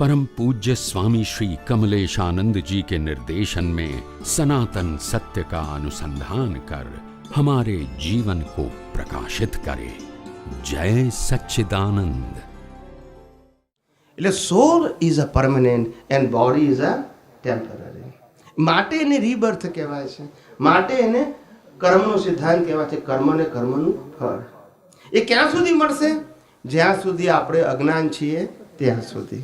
परम पूज्य स्वामी श्री कमलेशानंद जी के निर्देशन में सनातन सत्य का अनुसंधान कर हमारे जीवन को प्रकाशित करे जय सच्चिदानंद એટલે soul is a permanent and body is a temporary માટે એને રીબર્થ કહેવાય છે માટે એને કર્મનો સિદ્ધાંત કહેવાય છે કર્મને કર્મનું ફળ એ ક્યાં સુધી મળશે જ્યાં સુધી આપણે અજ્ઞાન છીએ ત્યાં સુધી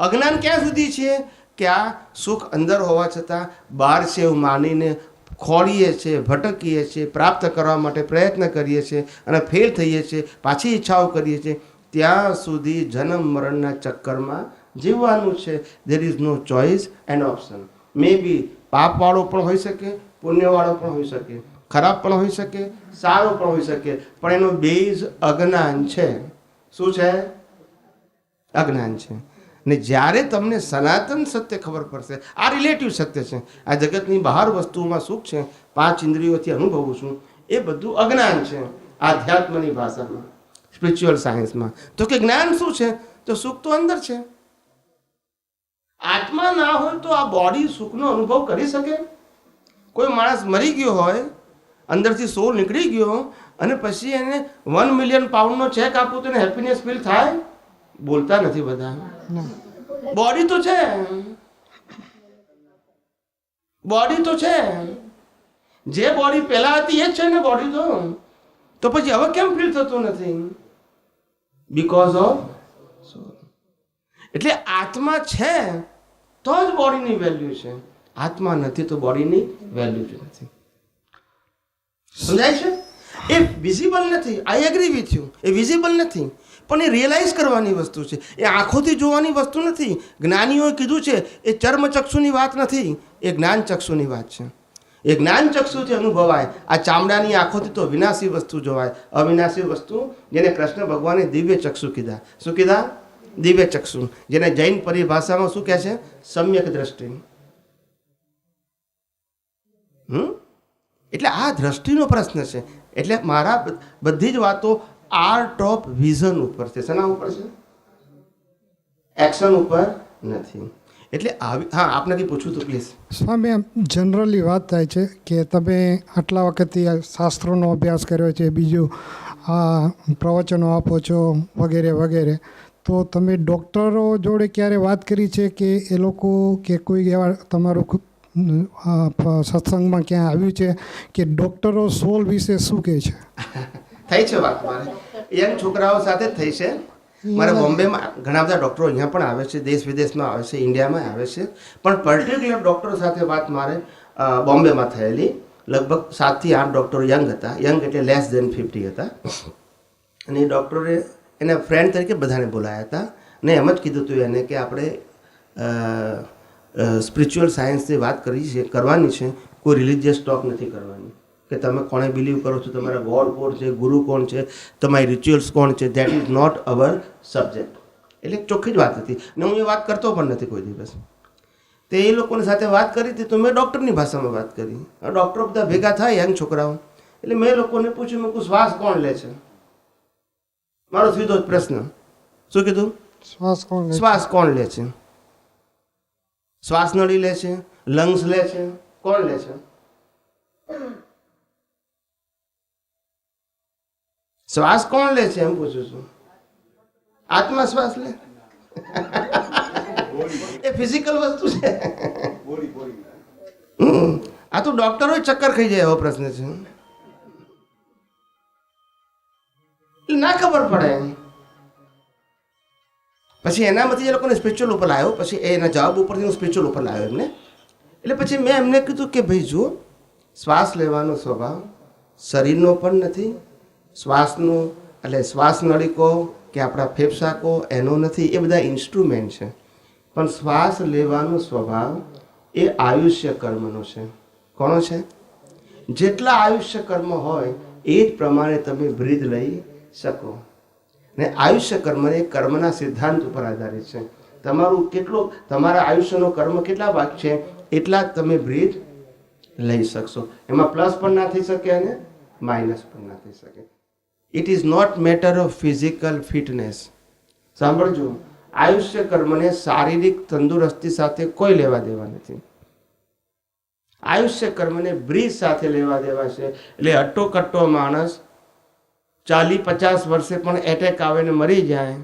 અજ્ઞાન ક્યાં સુધી છે? કે આ સુખ અંદર હોવા છતાં બહાર છે એવું માનીને ખોળીએ છીએ ભટકીએ છીએ પ્રાપ્ત કરવા માટે પ્રયત્ન કરીએ છીએ અને ફેલ થઈએ છીએ પાછી ઈચ્છાઓ કરીએ છીએ ત્યાં સુધી જન્મ મરણના ચક્કરમાં જીવવાનું છે. There is no choice and option may be પાપવાળો પણ હોઈ શકે, પુણ્યવાળો પણ હોઈ શકે, ખરાબ પણ હોઈ શકે, સારો પણ હોઈ શકે, પણ એનો બેઝ અજ્ઞાન છે. શું છે? અજ્ઞાન છે. ને જ્યારે તમને સનાતન સત્ય ખબર પડશે, આ રિલેટિવ સત્ય છે, આ જગતની બહાર વસ્તુઓમાં સુખ છે, પાંચ ઇન્દ્રિયોથી અનુભવું છું, એ બધું અજ્ઞાન છે, આધ્યાત્મની ભાષામાં સ્પિરિચ્યુઅલ સાયન્સમાં તો કે જ્ઞાન શું છે? તો સુખ તો અંદર છે. આત્મા ના હોય તો આ બોડી સુખનો અનુભવ કરી શકે. કોઈ માણસ મરી ગયો હોય, અંદરથી સોલ નીકળી ગયો, અને પછી એને વન મિલિયન પાઉન્ડનો ચેક આપું તો એને હેપીનેસ ફીલ થાય. બોલતા નથી બધા. બોડી તો છે. બોડી તો છે. જે બોડી પહેલા હતી એ જ છે ને બોડી તો. તો પછી હવે કેમ ફીલ થતું નથી? બીકોઝ ઓફ એટલે આત્મા છે તો જ બોડીની વેલ્યુ છે. આત્મા નથી તો બોડીની વેલ્યુ જ નથી. સમજાય છે? એ વિઝિબલ નથી આઈ એગ્રી વિથ યુ એ વિઝિબલ નથી પણ એ રિયલાઇઝ કરવાની વસ્તુ છે. એ આંખોથી જોવાની વસ્તુ નથી. જ્ઞાનીઓએ કીધું છે, એ ચર્મચક્ષુની વાત નથી. એ જ્ઞાન ચક્ષુની વાત છે. એ જ્ઞાન ચક્ષુથી અનુભવાય. આ ચામડાની આંખોથી તો વિનાશી વસ્તુ જોવાય. અવિનાશી વસ્તુ જેને કૃષ્ણ ભગવાને દિવ્ય ચક્ષુ કીધા. શું કીધા? દિવ્ય ચક્ષુ. જેને જૈન પરિભાષામાં શું કહે છે? સમ્યક દ્રષ્ટિ. હમ? એટલે આ દ્રષ્ટિનો પ્રશ્ન છે. એટલે મારા બધી જ વાતો આર્ટ ઓફ વિઝન ઉપર છે. શેના ઉપર છે? એક્શન ઉપર નથી. એટલે આવી હા આપને પૂછું હતું પ્લીઝ સ્વામી આમ જનરલી વાત થાય છે કે તમે આટલા વખતથી આ શાસ્ત્રોનો અભ્યાસ કર્યો છે બીજું આ પ્રવચનો આપો છો વગેરે વગેરે. તો તમે ડૉક્ટરો જોડે ક્યારે વાત કરી છે કે એ લોકો કે કોઈ એવા તમારું સત્સંગમાં ક્યાં આવ્યું છે કે ડૉક્ટરો સોલ વિશે શું કહે છે? થઈ છે વાત મારે. યંગ છોકરાઓ સાથે જ થઈ છે. મારે બોમ્બેમાં ઘણા બધા ડૉક્ટરો અહીંયા પણ આવે છે દેશ વિદેશમાં આવે છે ઇન્ડિયામાં આવે છે. પણ પર્ટિક્યુલર ડૉક્ટરો સાથે વાત મારે બોમ્બેમાં થયેલી. લગભગ સાતથી આઠ ડૉક્ટરો યંગ હતા. યંગ એટલે લેસ દેન ફિફ્ટી હતા. અને એ ડૉક્ટરે એના ફ્રેન્ડ તરીકે બધાને બોલાયા હતા. ને એમ જ કીધું હતું એને કે આપણે સ્પિરિચ્યુઅલ સાયન્સની વાત કરી છે કરવાની છે. કોઈ રિલિજિયસ ટોક નથી કરવાની. કે તમે કોને બિલીવ કરો છો? તમારા ગોડ કોણ છે? ગુરુ કોણ છે? તમારી રિચ્યુઅલ્સ કોણ છે? That is not our subject એટલે ચોખ્ખી જ વાત હતી. ને હું એ વાત કરતો પણ નથી કોઈ દિવસ. તે એ લોકોની સાથે વાત કરી હતી તો મેં ડૉક્ટરની ભાષામાં વાત કરી. ડૉક્ટરો બધા ભેગા થાય યંગ છોકરાઓ. એટલે મેં લોકોને પૂછ્યું મેં શ્વાસ કોણ લે છે? મારો સીધો જ પ્રશ્ન. શું કીધું? શ્વાસ કોણ લે છે? શ્વાસ કોણ લે છે? શ્વાસ નળી લે છે? લંગ્સ લે છે? કોણ લે છે? શ્વાસ કોણ લે છે એમ પૂછું છું. આત્મા શ્વાસ લે એ ફિઝિકલ વસ્તુ છે. આ તો ડોક્ટરો ચક્કર ખાઈ જાય એવો પ્રશ્ન છે. ના ખબર પડે પછી એનામાંથી એ લોકોને સ્પિરિચ્યુઅલ ઉપર લાવ્યો પછી એના જવાબ ઉપરથી હું સ્પિરિચ્યુઅલ ઉપર લાવ્યો એમને. એટલે પછી મેં એમને કીધું કે ભાઈ જુઓ શ્વાસ લેવાનો સ્વભાવ શરીરનો પણ નથી શ્વાસનો, એટલે શ્વાસ નળીકો કે આપણા ફેફસા કહો એનો નથી, એ બધા ઇન્સ્ટ્રુમેન્ટ છે. પણ શ્વાસ લેવાનો સ્વભાવ એ આયુષ્ય કર્મનો છે. કોનો છે? જેટલા આયુષ્ય કર્મ હોય, એ જ પ્રમાણે તમે બ્રીદ લઈ શકો. ને આયુષ્ય કર્મ એ કર્મના સિદ્ધાંત ઉપર આધારિત છે. તમારું કેટલું, તમારા આયુષ્યનો કર્મ કેટલા ભાગ છે, એટલા તમે બ્રીદ લઈ શકશો. એમાં પ્લસ પણ ના થઈ શકે અને માઇનસ પણ ના થઈ શકે. It is not matter of physical fitness સાંભળજો. આયુષ્ય કર્મને શારીરિક તંદુરસ્તી સાથે કોઈ લેવા દેવા નથી. આયુષ્ય કર્મને બ્રીજ સાથે લેવા દેવા છે. એટલે અટ્ટો કટ્ટો માણસ ચાલી પચાસ વર્ષે પણ એટેક આવે ને મરી જાય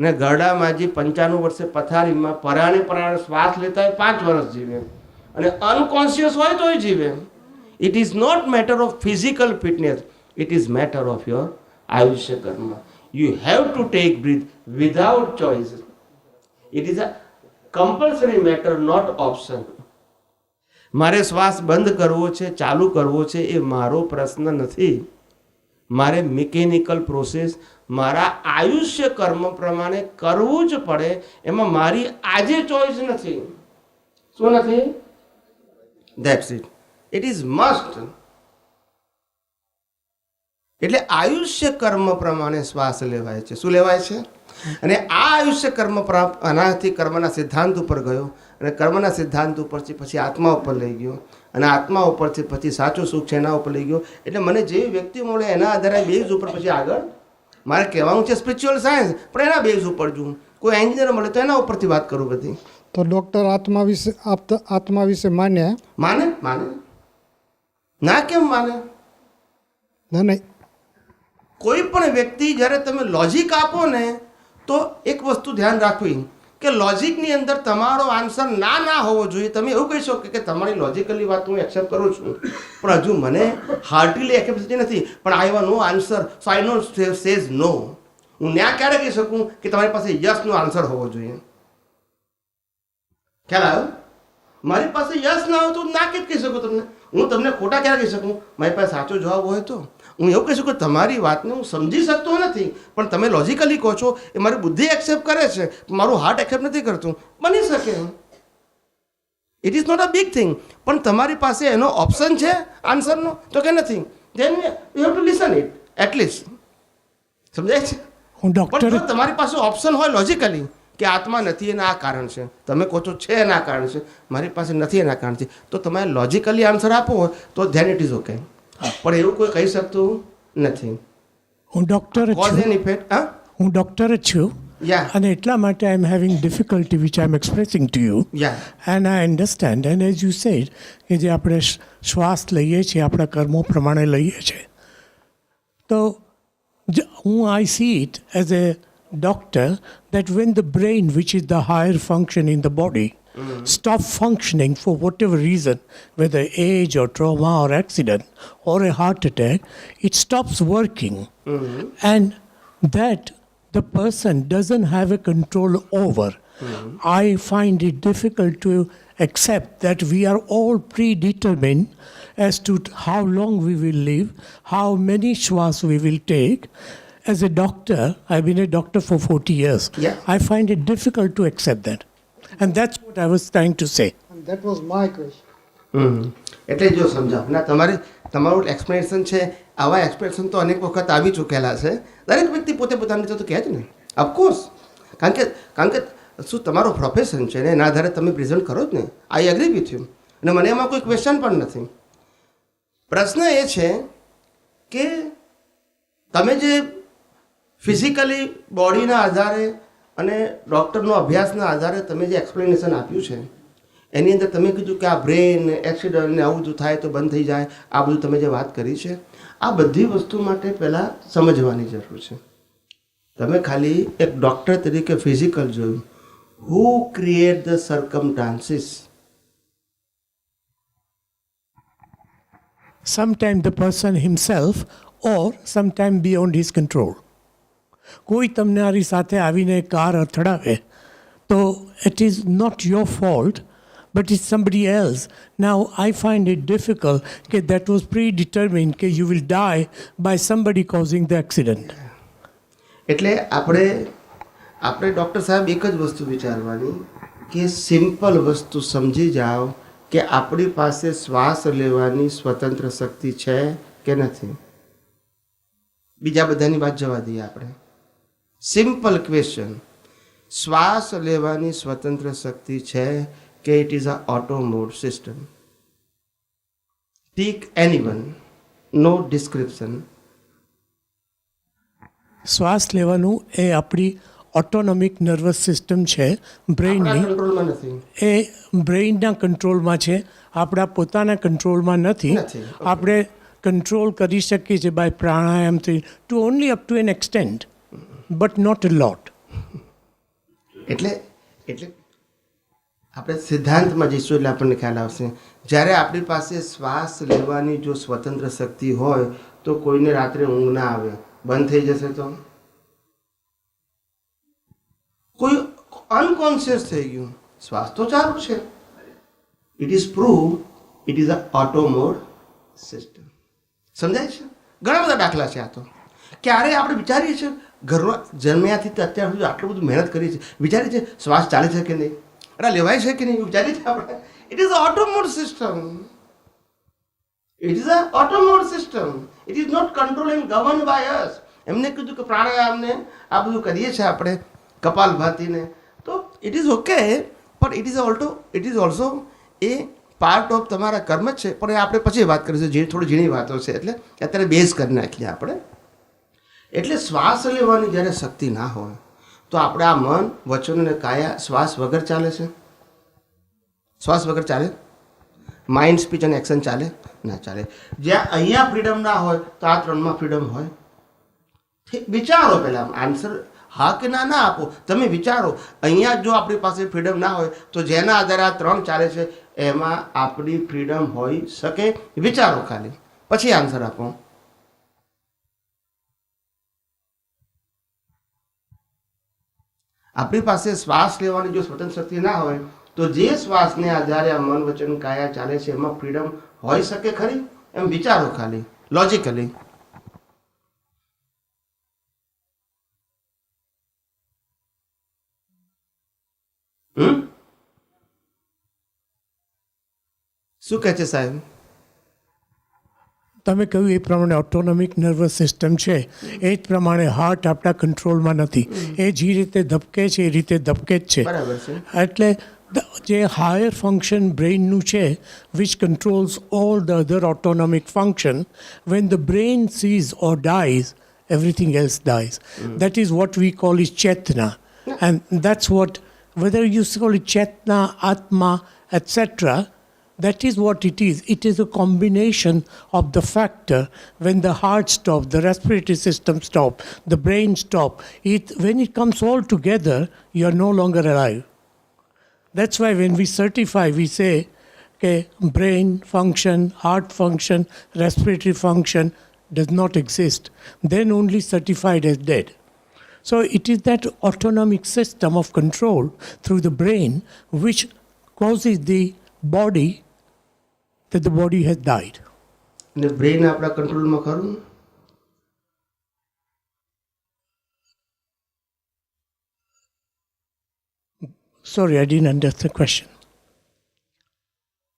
ને ગરડામાં જે પંચાણું વર્ષે પથારીમાં પરાણે પરાણે શ્વાસ લેતા હોય પાંચ વર્ષ જીવે. અને અનકોન્શિયસ હોય તોય જીવે. It is not matter of physical fitness it is matter of your આયુષ્ય Karma. You have to take breath without choice it is a compulsory matter not option મારે શ્વાસ બંધ કરવો છે, ચાલુ કરવો છે, એ મારો પ્રશ્ન નથી. મારે મિકેનિકલ પ્રોસેસ મારા આયુષ્ય કર્મ પ્રમાણે કરવું જ પડે, એમાં મારી આજે ચોઈસ નથી. શું નથી? That's it it is must એટલે આયુષ્ય કર્મ પ્રમાણે શ્વાસ લેવાય છે. શું લેવાય છે? અને આ આયુષ્ય કર્મ અનાથી કર્મના સિદ્ધાંત ઉપર ગયો અને કર્મના સિદ્ધાંત ઉપરથી પછી આત્મા ઉપર લઈ ગયો અને આત્મા ઉપરથી પછી સાચું સુખ છે એના ઉપર લઈ ગયો. એટલે મને જે વ્યક્તિ મળે એના આધારે બેઝ ઉપર પછી આગળ મારે કહેવાનું છે સ્પિરિચ્યુઅલ સાયન્સ પણ એના બેઝ ઉપર જુઓ કોઈ એન્જિનિયર મળે તો એના ઉપરથી વાત કરું બધી. તો ડૉક્ટર આત્મા વિશે આત્મા વિશે માને? માને? માને. ના કેમ માને? ના નહીં. કોઈ પણ વ્યક્તિ જ્યારે તમે લોજિક આપો ને, તો એક વસ્તુ ધ્યાન રાખવી કે લોજિકની અંદર તમારો આન્સર ના ના હોવો જોઈએ. તમે એવું કહી શકો કે તમારી લોજિકલી વાત હું એક્સેપ્ટ કરું છું. પણ હજુ મને હાર્ટીલી એક્સેપ્ટ નથી. પણ આઈ વા નો આન્સર સો આઈ નો સેઝ નો હું ન્યા ક્યારે કહી શકું કે તમારી પાસે યસનો આન્સર હોવો જોઈએ? ખ્યાલ આવ્યો? મારી પાસે યસ ના હોય તો ના કે કહી શકું તમને? હું તમને ખોટા ક્યારે કહી શકું? મારી પાસે સાચો જવાબ હોય તો. હું એવું કહી શકું કે તમારી વાતને હું સમજી શકતો નથી પણ તમે લોજિકલી કહો છો એ મારી બુદ્ધિ એક્સેપ્ટ કરે છે મારું હાર્ટ એક્સેપ્ટ નથી કરતું. બની શકે it is not a big thing પણ તમારી પાસે એનો ઓપ્શન છે આન્સરનો તો કે નથી? Then you have to listen it at least સમજાય છે? હું ડોક્ટર તમારી પાસે ઓપ્શન હોય લોજિકલી કે આત્મા નથી એના આ કારણ છે. તમે કહો છો છે એના કારણ છે. મારી પાસે નથી એના કારણ છે. તો તમે લોજિકલી આન્સર આપો હોય તો ધેન ઇટ ઇઝ ઓકે પણ એવું કોઈ કહી શકતું નથી. હું ડૉક્ટર કોઝ છું. એન ઇફેક્ટ હા? હું ડૉક્ટર જ છું. એટલા માટે I am having difficulty which I am expressing to you yeah and I understand and as you said કે જે આપણે શ્વાસ લઈએ છીએ આપણા કર્મો પ્રમાણે લઈએ છીએ. તો હું I see it as a that when the brain which is the higher function in the the body, stop functioning for whatever reason, whether age or trauma or accident or a heart attack, it stops working. Mm-hmm. And that the person doesn't have a control over. Mm-hmm. I find it difficult to accept that we are all predetermined as to how long we will live, how many shwas we will take. As a doctor, I've been a doctor for 40 years. Yeah. I find it difficult to accept that. And that's I was trying to say. That was my question hmm. એટલે જો સમજાવ ના તમારે તમારું explanation છે આવા explanation તો અનેક વખત આવી ચૂકેલા છે. દરેક વ્યક્તિ પોતે પોતાની રીતે તો કહે જ ને. ઓફકોર્સ કારણ કે કારણ કે શું તમારો પ્રોફેશન છે ને એના આધારે તમે પ્રેઝન્ટ કરો જ ને. આઈ એગ્રી વિથ યુ અને મને એમાં કોઈ ક્વેશ્ચન પણ નથી. પ્રશ્ન એ છે કે તમે જે ફિઝિકલી બોડીના આધારે અને ડૉક્ટરનો અભ્યાસના આધારે તમે જે એક્સપ્લેનેશન આપ્યું છે, એની અંદર તમે કીધું કે આ બ્રેન એક્સિડન્ટ ને આવું બધું થાય તો બંધ થઈ જાય, આ બધું તમે જે વાત કરી છે, આ બધી વસ્તુ માટે પહેલાં સમજવાની જરૂર છે. તમે ખાલી એક ડૉક્ટર તરીકે ફિઝિકલ જોયું. Who create the circumstances Sometimes the person himself or sometimes beyond his control. કોઈ તમને આરી સાથે આવીને કાર અથડાવે, તો it is not your fault but is somebody else now I find it difficult કે દેટ વોઝ પ્રી ડિટર્મિન કે you will die by somebody causing the accident એટલે આપણે આપણે ડૉક્ટર સાહેબ એક જ વસ્તુ વિચારવાની કે સિમ્પલ વસ્તુ સમજી જાઓ કે આપણી પાસે શ્વાસ લેવાની સ્વતંત્ર શક્તિ છે કે નથી? બીજા બધાની વાત જવા દઈએ આપણે. સિમ્પલ ક્વેશ્ચન શ્વાસ લેવાની સ્વતંત્ર શક્તિ છે કે it is a auto mode system tick any one no description શ્વાસ લેવાનું એ આપણી ઓટોનોમિક નર્વસ સિસ્ટમ છે બ્રેઇનની એ બ્રેઇનના કંટ્રોલમાં છે આપણા પોતાના કંટ્રોલમાં નથી, આપણે કંટ્રોલ કરી શકીએ છીએ by પ્રાણાયામથી to only up to an extent but not lot એટલે એટલે આપણે સિદ્ધાંતમાં જઈશું એટલે આપણને ખ્યાલ આવશે. જ્યારે આપણી પાસે શ્વાસ લેવાની જો સ્વતંત્ર શક્તિ હોય, તો કોઈને રાત્રે ઊંઘ ના આવે. બંધ થઈ જશે તો? કોઈ અનકોન્શિયસ થઈ ગયું. શ્વાસ તો ચાલુ છે. It is prove it is a auto mode system સમજાય છે? ઘણા બધા દાખલા છે આ તો. ક્યારે આપણે વિચારીએ છીએ ઘરમાં જન્મ્યાથી અત્યાર સુધી આટલું બધું મહેનત કરી છે. વિચારીએ છીએ શ્વાસ ચાલે છે કે નહીં? અરે લેવાય છે કે નહીં? એવું વિચારીએ છીએ આપણે? It is auto mode system it is a auto mode system it is not control and govern by us એમને કીધું કે પ્રાણાયામને આ બધું કરીએ છીએ આપણે કપાલભાતીને તો ઇટ ઇઝ ઓકે પણ it is also it is also a part of તમારા કર્મ જ છે. પણ એ આપણે પછી વાત કરીશું. જે થોડી ઝીણી વાતો છે એટલે અત્યારે બેઝ કરી નાખીએ આપણે. એટલે શ્વાસ લેવાની જ્યારે શક્તિ ના હોય, તો આપણે આ મન, વચન અને કાયા શ્વાસ વગર ચાલે છે? શ્વાસ વગર ચાલે? માઇન્ડ સ્પીચ અને એક્શન ચાલે? ના ચાલે. જ્યાં અહીંયા ફ્રીડમ ના હોય, તો આ ત્રણમાં ફ્રીડમ હોય. વિચારો પહેલાં આન્સર હા કે ના ના આપો. તમે વિચારો, અહીંયા જો આપણી પાસે ફ્રીડમ ના હોય, તો જેના આધારે આ ત્રણ ચાલે છે, એમાં આપણી ફ્રીડમ હોઈ શકે. વિચારો ખાલી. પછી આન્સર આપો. આપણી પાસે શ્વાસ લેવાની જો સ્વતંત્ર શક્તિ ના હોય, તો જે શ્વાસને આધારે આ મન વચન કાયા ચાલે છે, એમાં ફ્રીડમ હોઈ શકે ખરી? એમ વિચારો ખાલી લોજિકલી શું કહે છે સાહેબ? તમે કહ્યું એ પ્રમાણે ઓટોનોમિક નર્વસ સિસ્ટમ છે. એ જ પ્રમાણે હાર્ટ આપણા કંટ્રોલમાં નથી. એ જે રીતે ધબકે છે એ રીતે ધબકે જ છે. એટલે જે હાયર ફંક્શન બ્રેઇનનું છે which controls all the other autonomic function when the brain ceases or dies everything else dies that is what we call is Chetana and that's what whether you call is ચેતના આત્મા etc., that is what it is. It is a combination of the factor when the heart stops, the respiratory system stops, the brain stops. It, when it comes all together, you are no longer alive. That's why when we certify, we say, okay, brain function, heart function, respiratory function does not exist. Then only certified as dead. So it is that autonomic system of control through the brain which causes the body that the body has died. ને brain આપણા કંટ્રોલમાં ખરું Sorry, I didn't understand the question.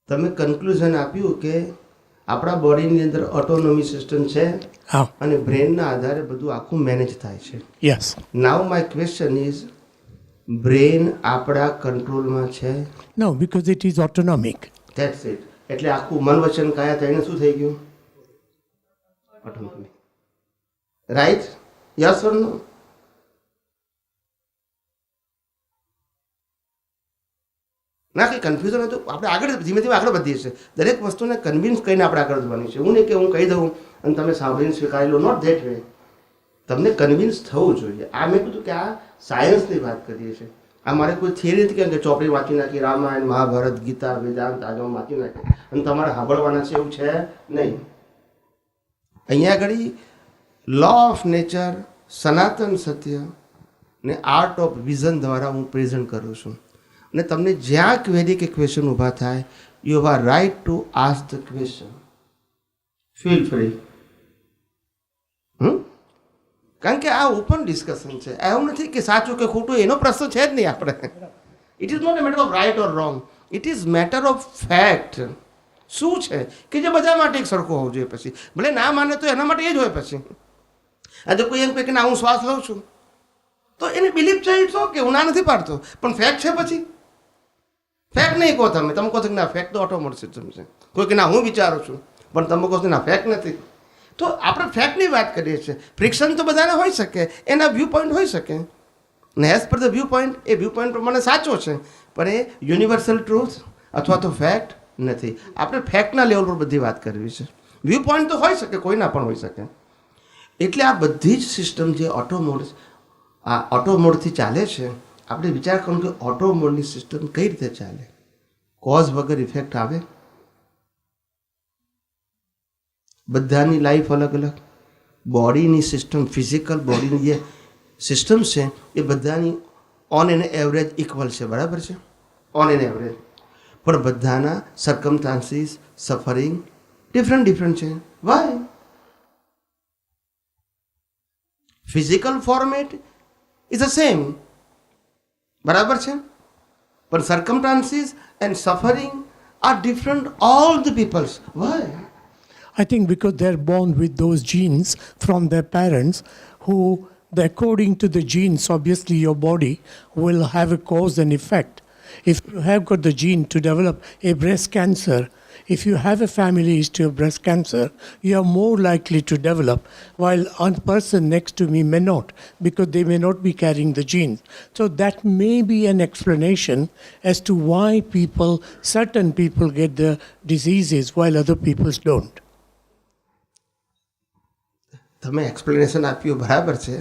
તમે conclusion આપ્યું કે આપણા બોડીની અંદર ઓટોનોમી system છે અને બ્રેનના આધારે બધું આખું મેનેજ થાય છે. Yes now my question is brain આપણા કંટ્રોલમાં છે? No because it is autonomic that's it એટલે આખું મન વચન કાયા થઈને શું થઈ ગયું? રાઈટ? યસ ઓર નો ના, કંઈ કન્ફ્યુઝન હતું આપણે આગળ ધીમે ધીમે આગળ વધીએ છીએ. દરેક વસ્તુને કન્વિન્સ કરીને આપણે આગળ વધવાની છે. હું નહીં કે હું કહી દઉં અને તમે સાંભળીને સ્વીકારી લો. નોટ ધેટ વે તમને કન્વિન્સ થવું જોઈએ. આ મેં કીધું કે આ સાયન્સની વાત કરીએ છીએ. આ મારે કોઈ થિયરી નથી કે ચોપડી વાંચી નાખી, રામાયણ, મહાભારત, ગીતા, વેદાંત આગમ વાંચી નાખી. અને તમારે સાંભળવાના છે એવું છે નહીં. અહીંયા આગળ લો ઓફ નેચર સનાતન સત્ય ને આર્ટ ઓફ વિઝન દ્વારા હું પ્રેઝન્ટ કરું છું. અને તમને જ્યાં ક્વેરી કે ક્વેશ્ચન ઊભા થાય you are right to ask the question feel free કારણ કે આ ઓપન ડિસ્કશન છે. એવું નથી કે સાચું કે ખોટું, એનો પ્રશ્ન છે જ નહીં આપણે. It is not a matter of right or wrong it is matter of fact શું છે? કે જે બધા માટે એક સરખો હોવું જોઈએ પછી. ભલે ના માને તો એના માટે એ જ હોય પછી. આજે કોઈ એમ કહે કે ના, હું શ્વાસ લઉં છું. તો એને બિલીફ છે ઇટ્સ ઓકે હું ના નથી પાડતો. પણ ફેક્ટ છે પછી. ફેક્ટ નહીં કહો તમે. તમે કહો છો કે ના ફેક્ટ તો ઓટોમોટિક સિસ્ટમ છે. કોઈ કે ના, હું વિચારું છું. પણ તમે કહો છો ના ફેક્ટ નથી. તો આપણે ફેક્ટની વાત કરીએ છીએ. ફ્રિક્શન તો બધાને હોઈ શકે, એના વ્યૂ પોઈન્ટ હોઈ શકે. ને as per the view point એ વ્યૂ પોઈન્ટ પ્રમાણે સાચો છે. પણ એ યુનિવર્સલ ટ્રુથ અથવા તો ફેક્ટ નથી. આપણે ફેક્ટના લેવલ પર બધી વાત કરવી છે. વ્યૂ પોઈન્ટ તો હોઈ શકે, કોઈના પણ હોઈ શકે. એટલે આ બધી જ સિસ્ટમ જે ઓટોમોડ આ ઓટો મોડથી ચાલે છે, આપણે વિચાર કરો કે ઓટો મોડની સિસ્ટમ કઈ રીતે ચાલે? કોઝ વગર ઇફેક્ટ આવે? બધાની લાઈફ અલગ અલગ. બોડીની સિસ્ટમ ફિઝિકલ બોડીની જે સિસ્ટમ છે, એ બધાની ઓન એન એવરેજ ઇક્વલ છે. બરાબર છે? ઓન એન એવરેજ પણ બધાના સરકમસ્ટાન્સીસ સફરિંગ ડિફરન્ટ ડિફરન્ટ છે. Why physical format is a same બરાબર છે? પણ circumstances and suffering are different all the peoples why I think because they're born with those genes from their parents, who, according to the genes, obviously your body will have a cause and effect. If you have got the gene to develop a breast cancer, if you have a family history of breast cancer, you are more likely to develop, while a person next to me may not, because they may not be carrying the gene. So that may be an explanation as to why people, certain people get the diseases while other people don't. તમે explanation આપ્યું, બરાબર છે?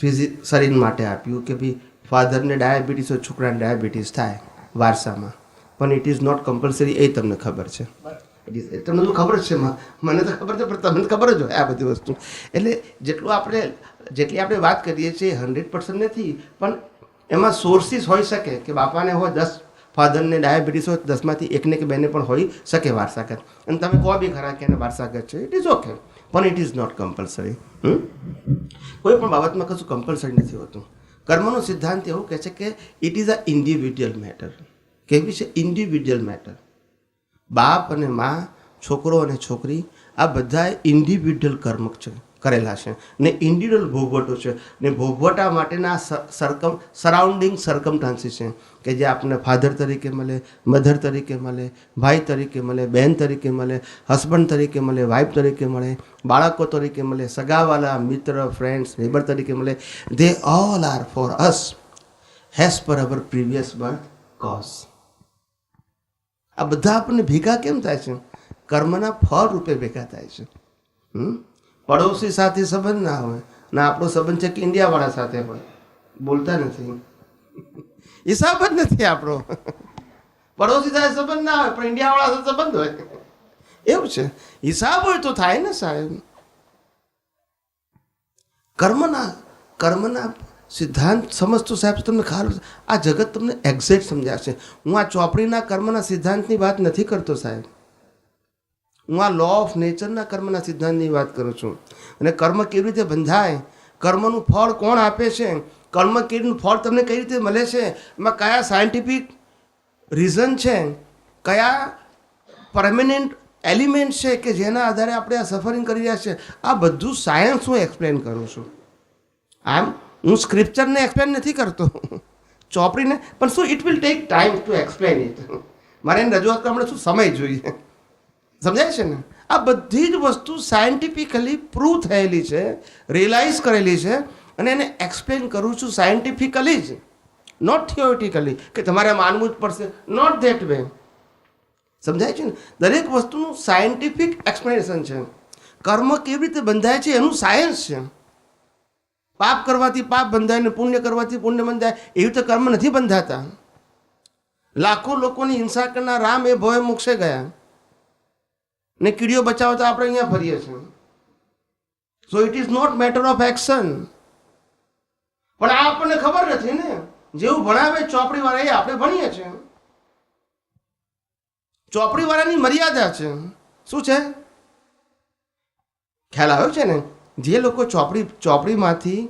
Physique શરીર માટે આપ્યું કે ભાઈ ફાધરને diabetes હોય, છોકરાને ડાયાબિટીસ થાય, વારસામાં. પણ ઇટ ઇઝ નોટ કમ્પલસરી એ તમને ખબર છે. તમને તો ખબર જ છે મને તો ખબર છે, પણ તમને ખબર જ હોય આ બધી વસ્તુ. એટલે જેટલું આપણે, જેટલી આપણે વાત કરીએ છીએ હંડ્રેડ પર્સન્ટ નથી, પણ એમાં સોર્સિસ હોઈ શકે કે બાપાને હોય દસ ફાધરને ડાયાબિટીસ હોય દસમાંથી એકને કે બેને પણ હોઈ શકે વારસાગત. અને તમે કહો બી ખરા કે એને વારસાગત છે ઇટ ઇઝ ઓકે પણ ઇટ ઇઝ નોટ કમ્પલસરી કોઈ પણ બાબતમાં કશું કમ્પલસરી નથી હોતું. કર્મનો સિદ્ધાંત એવું કહે છે કે it is a individual matter કેવી છે? ઇન્ડિવિજ્યુઅલ મેટર બાપ અને મા, છોકરો અને છોકરી, આ બધા ઇન્ડિવિજ્યુઅલ કર્મ છે. કરેલા છે. ને ઇન્ડિવિડ્યુઅલ ભોગવટો છે. ને ભોગવટા માટેના સરકમ સરાઉન્ડિંગ સરકમટાન્સીસ છે. કે જે આપણને ફાધર તરીકે મળે મધર તરીકે મળે, ભાઈ તરીકે મળે બહેન તરીકે મળે હસબન્ડ તરીકે મળે વાઈફ તરીકે મળે, બાળકો તરીકે મળે, સગાવાલા, મિત્ર ફ્રેન્ડ્સ નેબર તરીકે મળે. They all are for us has per our previous birth cause આ બધા આપણને ભેગા કેમ થાય છે? કર્મના ફળ રૂપે ભેગા થાય છે. હમ? પડોશી સાથે સંબંધ ના હોય ને આપણો સંબંધ છે કે ઇન્ડિયાવાળા સાથે હોય. બોલતા નથી. હિસાબ જ નથી આપણો. પડોશી સાથે સંબંધ ના હોય, પણ ઇન્ડિયાવાળા સાથે સંબંધ હોય. એવું છે. હિસાબ હોય તો થાય ને સાહેબ. કર્મના કર્મના સિદ્ધાંત સમજતો સાહેબ તમને ખ્યાલ આ જગત તમને એક્ઝેક્ટ સમજાશે. હું આ ચોપડીના કર્મના સિદ્ધાંતની વાત નથી કરતો સાહેબ. હું આ લો ઓફ નેચરના કર્મના સિદ્ધાંતની વાત કરું છું. અને કર્મ કેવી રીતે બંધાય? કર્મનું ફળ કોણ આપે છે? કર્મ કેવીનું ફળ તમને કઈ રીતે મળે છે? એમાં કયા સાયન્ટિફિક રીઝન છે? કયા પરમેનન્ટ એલિમેન્ટ છે કે જેના આધારે આપણે આ સફરિંગ કરી રહ્યા છે? આ બધું સાયન્સ હું એક્સપ્લેન કરું છું. આમ, હું સ્ક્રિપ્ચરને એક્સપ્લેન નથી કરતો. ચોપડીને, પણ શું it will take time to explain it મારે એને રજૂઆત કરવા માટે શું સમય જોઈએ? સમજાય છે ને? આ બધી જ વસ્તુ સાયન્ટિફિકલી પ્રૂવ થયેલી છે રિયલાઇઝ કરેલી છે, અને એને એક્સપ્લેન કરું છું સાયન્ટિફિકલી જ. નોટ થિયોરિટિકલી કે તમારે માનવું જ પડશે. નોટ ધેટ વે સમજાય છે ને? દરેક વસ્તુનું સાયન્ટિફિક એક્સપ્લેનેશન છે. કર્મ કેવી રીતે બંધાય છે એનું સાયન્સ છે. પાપ કરવાથી પાપ બંધાય ને પુણ્ય કરવાથી પુણ્ય બંધાય. એવી રીતે કર્મ નથી બંધાતા. લાખો લોકોની હિંસા કરનાર રામ એ ભોય મોક્ષે ગયા. ને કીડીઓ બચાવતા આપણે અહીંયા ફરીએ છીએ. So it is not matter of action પણ આ આપણને ખબર નથી ને. જેવું ભણાવે ચોપડી વાળા એ આપણે ભણીએ છીએ. ચોપડી વાળાની મર્યાદા છે. શું છે? ખ્યાલ આવ્યો છે ને? જે લોકો ચોપડી, ચોપડીમાંથી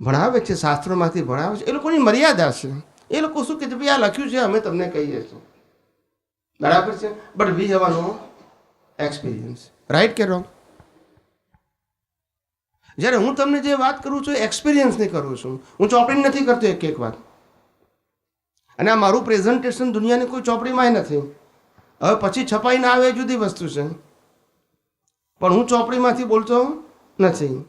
ભણાવે છે, શાસ્ત્રોમાંથી ભણાવે છે, એ લોકોની મર્યાદા છે. એ લોકો શું કે ભાઈ આ લખ્યું છે, અમે તમને કહીએ છીએ. બરાબર છે? But we have no experience right કે રોંગ જ્યારે હું તમને જે વાત કરું છું એક્સપિરિયન્સની કરું છું. હું ચોપડી નથી કરતો એક એક વાત. અને આ મારું પ્રેઝન્ટેશન દુનિયાની કોઈ ચોપડીમાં નથી. હવે પછી છપાઈને આવે જુદી વસ્તુ છે. પણ હું ચોપડીમાંથી બોલતો નથી.